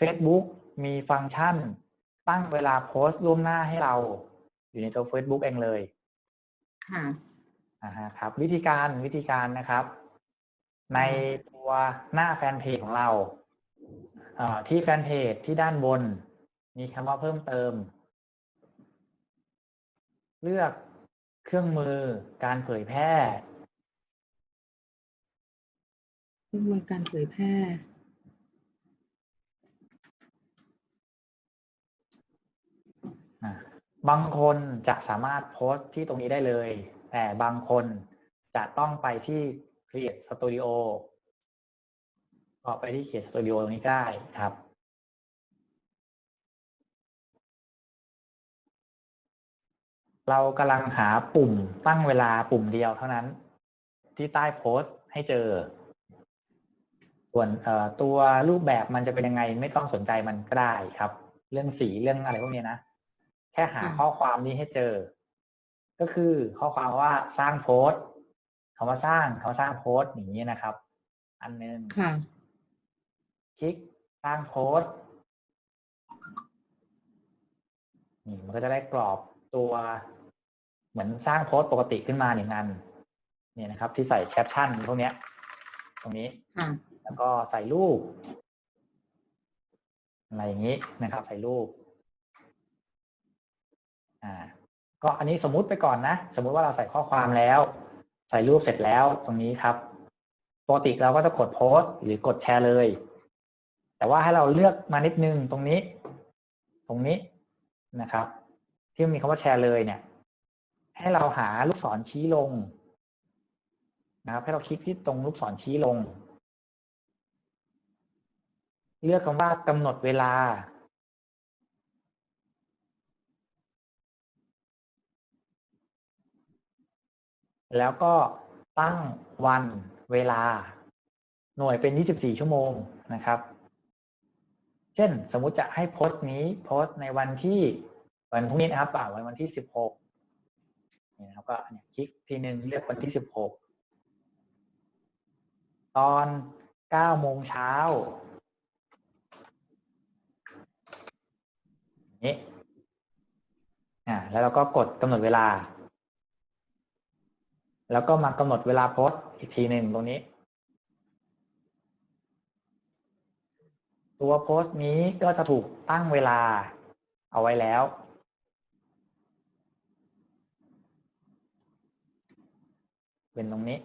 Facebook มีฟังก์ชัน ตั้งเวลาโพสต์ล่วงหน้าให้เรา อยู่ในตัว Facebook เองเลย ค่ะอ่าฮะครับ วิธีการวิธีการนะครับ ในตัวหน้าแฟนเพจของเราเอ่อที่แฟนเพจที่ด้านบน มีคำว่าเพิ่มเติม เลือกเครื่องมือการเผยแพร่ เครื่องมือการเผยแพร่ อะ บางคนจะสามารถโพสต์ที่ตรงนี้ได้เลย แต่บางคนจะต้องไปที่ Create Studio ก็ไปที่ Create Studio ตรงนี้ได้ครับเรากำลังหาปุ่มตั้งเวลาปุ่มเดียวเท่านั้น ที่ใต้โพสต์ให้เจอ ส่วนตัวรูปแบบมันจะเป็นยังไงไม่ต้องสนใจมันก็ได้ครับ เรื่องสีเรื่องอะไรพวกนี้นะ แค่หาค่ะข้อความนี้ให้เจอ ก็คือข้อความว่าสร้างโพสต์คำว่าสร้างคำว่าสร้างโพสต์อย่างนี้นะครับ อันหนึงค่ะคลิกสร้างโพสต์นี่มันก็จะได้กรอบตัวเหมือนสร้างโพสต์ปกติขึ้นมาหนึ่งอันเนี่ยนะครับ ที่ใส่แคปชั่นพวกเนี้ย ตรงนี้ค่ะแล้วก็ใส่รูปอะไรอย่างนี้นะครับ ใส่รูป อ่าก็อันนี้สมมุติไปก่อนนะ สมมุติว่าเราใส่ข้อความแล้ว ใส่รูปเสร็จแล้วตรงนี้ครับปกติเราก็จะกดโพสต์หรือกดแชร์เลย แต่ว่าให้เราเลือกมานิดนึงตรงนี้ ตรงนี้นะครับ ที่มีคำว่าแชร์เลยเนี่ย ให้เราหาลูกศรชี้ลงนะครับ ให้เราคลิกที่ตรงลูกศรชี้ลง เลือกคำว่ากำหนดเวลา แล้วก็ตั้งวันเวลา หน่วยเป็น 24 ชั่วโมงนะครับ เช่นสมมุติจะให้โพสต์นี้โพสต์ในวันที่วันพรุ่งนี้นะครับอ่าวันวันที่ 16นี่นะครับก็คลิกทีหนึ่งเลือกวันที่ 16 ตอน 9 โมงเช้านี้อ่าแล้วเราก็กดกำหนดเวลา แล้วก็มากำหนดเวลาโพสต์อีกทีหนึ่งตรงนี้ ตัวโพสต์นี้ก็จะถูกตั้งเวลาเอาไว้แล้ว เป็นตรงนี้